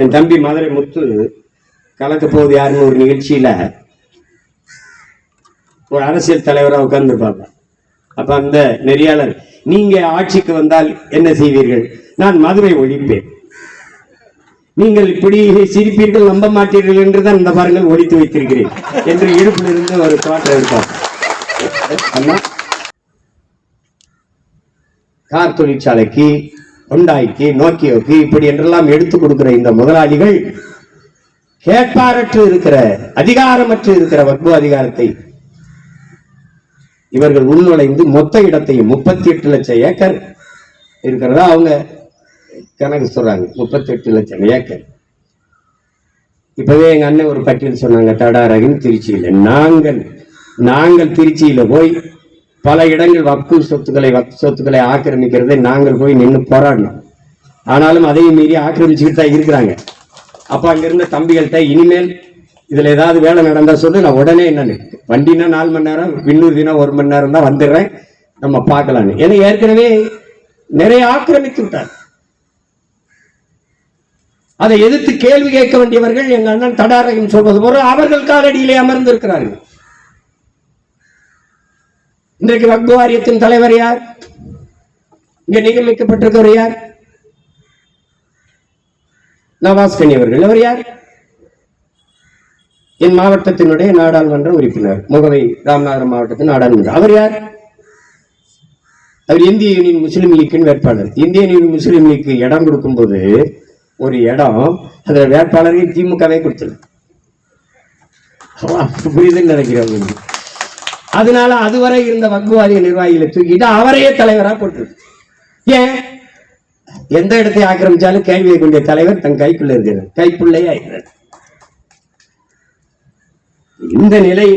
என் தம்பி மதுரை முத்து கலக்க போகுது யாருன்னு ஒரு நிகழ்ச்சியில. ஒரு அரசியல் தலைவரா உட்கார்ந்துருப்பாங்க. அப்ப அந்த நெறியாளர் நீங்க ஆட்சிக்கு வந்தால் என்ன செய்வீர்கள்? நான் மதுரை ஒழிப்பேன். நீங்கள் இப்படி சிரிப்பீர்கள் நம்ப மாட்டீர்கள் என்றுதான் இந்த பாருங்கள் ஒழித்து வைத்திருக்கிறேன். என்று இடுப்பிலிருந்து ஒரு பாட்டை எடுப்பார். கார் தொழிற்சாலைக்கு ஹொண்டாய்க்கு நோக்கியோக்கு இப்படி என்றெல்லாம் எடுத்து கொடுக்கிற இந்த முதலாளிகள் கேட்பாரற்று இருக்கிற அதிகாரமற்று இருக்கிற வக்பு அதிகாரத்தை இவர்கள் உள்நுழைந்து மொத்த இடத்தையும் முப்பத்தி எட்டு லட்சம் ஏக்கர் இருக்கிறதா அவங்க கணக்கு சொல்றாங்க. முப்பத்தி எட்டு லட்சம் ஏக்கர். இப்பவே எங்க அண்ணன் ஒரு பட்டியல் சொன்னாங்க தடாரகன் திருச்சியில. நாங்கள் நாங்கள் திருச்சியில போய் பல இடங்கள் வக்கு சொத்துக்களை வக்கு சொத்துக்களை ஆக்கிரமிக்கிறதை நாங்கள் போய் நின்று போராடணும் ஆனாலும் அதையும் மீறி ஆக்கிரமிச்சுக்கிட்டு தான் இருக்கிறாங்க. அப்ப அங்கிருந்த தம்பிகள்கிட்ட இனிமேல் இதுல ஏதாவது வேலை நடந்தா சொல்லு நான் உடனே என்னன்னு வண்டினா நாலு மணி நேரம் விண்ணூர் தினம் ஒரு மணி நேரம் தான் வந்துடுறேன் நம்ம பார்க்கலான்னு ஏன்னா ஏற்கனவே நிறைய ஆக்கிரமித்து விட்டார். அதை எதிர்த்து கேள்வி கேட்க வேண்டியவர்கள் எங்க அண்ணன் தடாரகம் சொல்வது போல அவர்கள் காலடியிலே அமர்ந்திருக்கிறார்கள். இன்றைக்கு வக்பு வாரியத்தின் தலைவர் யார்? இங்க நியமிக்கப்பட்டிருக்கிறவர் யார்? நவாஸ் கனி அவர்கள். அவர் யார்? என் மாவட்டத்தினுடைய நாடாளுமன்ற உறுப்பினர் முகவை ராமநாதபுரம் மாவட்டத்தின் நாடாளுமன்ற. அவர் யார்? அவர் இந்திய யூனியன் முஸ்லீம் லீக்கின் வேட்பாளர். இந்திய யூனியன் முஸ்லீம் லீக்கு இடம் கொடுக்கும்போது ஒரு இடம் அதில் வேட்பாளரை திமுகவே கொடுத்தது. புரியுதுன்னு நினைக்கிறேன். உங்களுக்கு. அதனால அதுவரை இருந்த வக்குவாரிய நிர்வாகிகளை தூக்கிட்டு அவரையே தலைவரா போட்டு ஏன்? எந்த இடத்தை ஆக்கிரமிச்சாலும் கேள்வியை கொண்ட தலைவர் தன் கைக்குள்ள இருக்கிறார். கைக்குள்ளே ஆகிறார் இந்த நிலை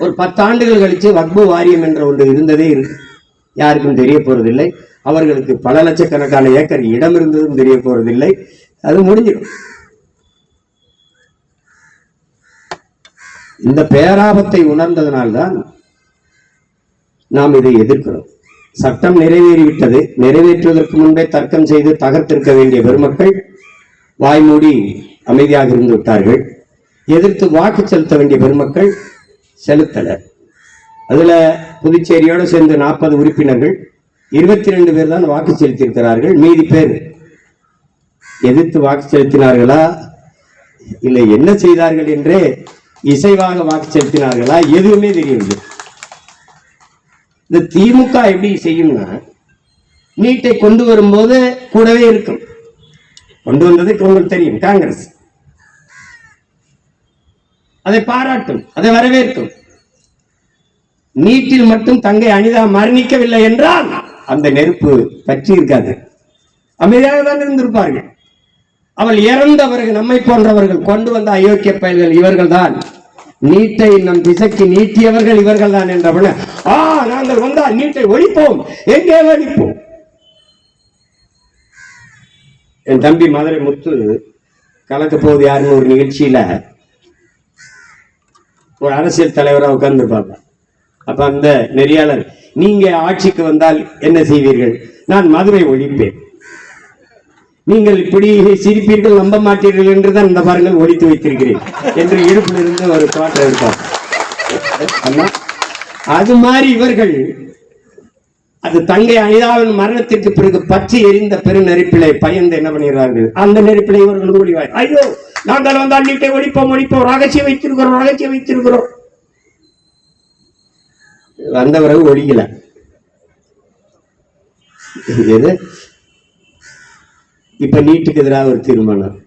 ஒரு பத்தாண்டுகள் கழிச்சு வக்பு வாரியம் என்ற ஒன்று இருந்ததே யாருக்கும் தெரிய போறதில்லை. அவர்களுக்கு பல லட்சக்கணக்கான ஏக்கர் இடம் இருந்ததும் தெரிய போறதில்லை. அது முடிஞ்சிடும். இந்த பேராபத்தை உணர்ந்ததனால்தான் நாம் இதை எதிர்க்கிறோம். சட்டம் நிறைவேறிவிட்டது. நிறைவேற்றுவதற்கு முன்பே தர்க்கம் செய்து தகர்த்திருக்க வேண்டிய பெருமக்கள் வாய்மூடி அமைதியாக இருந்து விட்டார்கள். எதிர்த்து வாக்கு செலுத்த வேண்டிய பெருமக்கள் செலுத்தனர் அதுல புதுச்சேரியோடு சேர்ந்து நாற்பது உறுப்பினர்கள் இருபத்தி ரெண்டு பேர் தான் வாக்கு செலுத்தியிருக்கிறார்கள். மீதி பேர் எதிர்த்து வாக்கு செலுத்தினார்களா? இல்லை என்ன செய்தார்கள் என்றே இசைவாக வாக்கு செலுத்தினார்களா? எதுவுமே தெரியவில்லை. இந்த திமுக எப்படி செய்யும்னா நீட்டை கொண்டு வரும்போது கூடவே இருக்கும். கொண்டு வந்தது உங்களுக்கு தெரியும் காங்கிரஸ். அதை பாராட்டும் அதை வரவேற்கும். நீட்டில் மட்டும் தங்கை அனிதா மரணிக்கவில்லை என்றால் அந்த நெருப்பு பற்றி இருக்காது. அமைதியாக தான் இருந்திருப்பார்கள். அவள் இறந்தவர்கள் நம்மை போன்றவர்கள் கொண்டு வந்த அயோக்கிய பயல்கள் இவர்கள் தான் நீட்டை நம் திசைக்கு நீட்டியவர்கள் இவர்கள் தான் என்றவன. ஆ நாங்கள் வந்தால் நீட்டை ஒழிப்போம். எங்கே ஒழிப்போம்? என் தம்பி மதுரை முத்து கலக்க போகுது யாருன்னு ஒரு நிகழ்ச்சியில. ஒரு அரசியல் தலைவராக உட்கார்ந்துருப்பாங்க. அப்ப அந்த நெறியாளர் நீங்க ஆட்சிக்கு வந்தால் என்ன செய்வீர்கள்? நான் மதுரை ஒழிப்பேன். நீங்கள் இப்படி சிரிப்பீர்கள் நம்ப மாட்டீர்கள் என்றுதான் இந்த பாருங்கள் ஒழித்து வைத்திருக்கிறேன் என்று இடுப்பிலிருந்து ஒரு பாட்டை எடுப்பார் அது மாதிரி இவர்கள் அது தங்கை அனிதாவின் மரணத்திற்கு பிறகு பற்றி எரிந்த பெரு நெருப்பிலை பயந்து என்ன பண்ணுகிறார்கள் அந்த நெருப்பிலை இவர்கள் ஓடிவார் ஐயோ நாங்கள் வந்து நீட்டை ஒழிப்போம் ஒழிப்போம் ரகசியம் வைத்திருக்கிறோம் ரகசியம் வைத்திருக்கிறோம். வந்த பிறகு ஒழிக்கல. எது? இப்போ நீட்டுக்கு எதிராக ஒரு தீர்மானம்.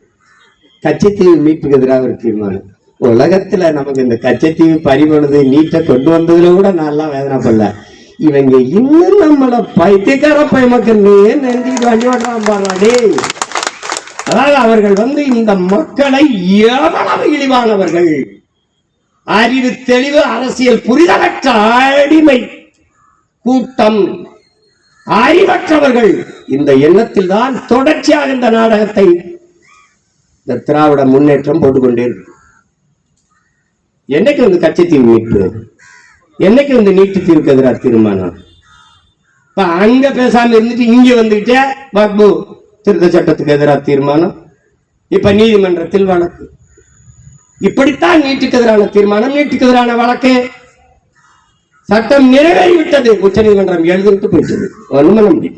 கச்சத்தீவு மீட்புக்கு எதிராக ஒரு தீர்மானம். உலகத்துல நமக்கு இந்த கச்சத்தீவு பறிபோனது நீட்டை கொண்டு வந்ததுல கூட நான்லாம் வேதனைப்படல. இவங்க இன்னும் நம்மளை பைத்தியக்கார பயமக்கள் நன்றி வண்டி ஓட்டுறான் அதாவது அவர்கள் வந்து இந்த மக்களை எவ்வளவு இழிவானவர்கள். அறிவு தெளிவு அரசியல் புரிதலற்ற அடிமை கூட்டம். அறிவற்றவர்கள். இந்த எண்ணத்தில் தான் தொடர்ச்சியாக இந்த நாடகத்தை இந்த திராவிட முன்னேற்றம் போட்டுக்கொண்டே இருக்கு. என்னைக்கு வந்து கச்சத்தீவு மீட்பு? என்னைக்கு வந்து நீட்டு தீர்வுக்கு எதிராக தீர்மானம்? இப்ப அங்க பேசாம இருந்துட்டு இங்க வந்துகிட்டே பாக்பு திருத்த சட்டத்துக்கு எதிராக தீர்மானம்? இப்ப நீதிமன்றத்தில் வழக்கு. இப்படித்தான் நீட்டுக்கு எதிரான தீர்மானம் நீட்டுக்கு எதிரான வழக்கு. சட்டம் நிறைவேறிவிட்டது. உச்ச நீதிமன்றம் எழுதிட்டு போயிட்டது. ஒண்ணும் பண்ண முடியும்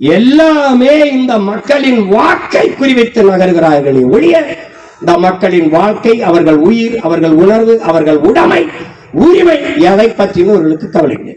எல்லாமே இந்த மக்களின் வாக்கை குறிவைத்து நகர்கிறார்களே. ஒழிய இந்த மக்களின் வாழ்க்கை அவர்கள் உயிர் அவர்கள் உணர்வு அவர்கள் உடைமை உரிமை எதை பற்றியும் அவர்களுக்கு கவலை இல்லை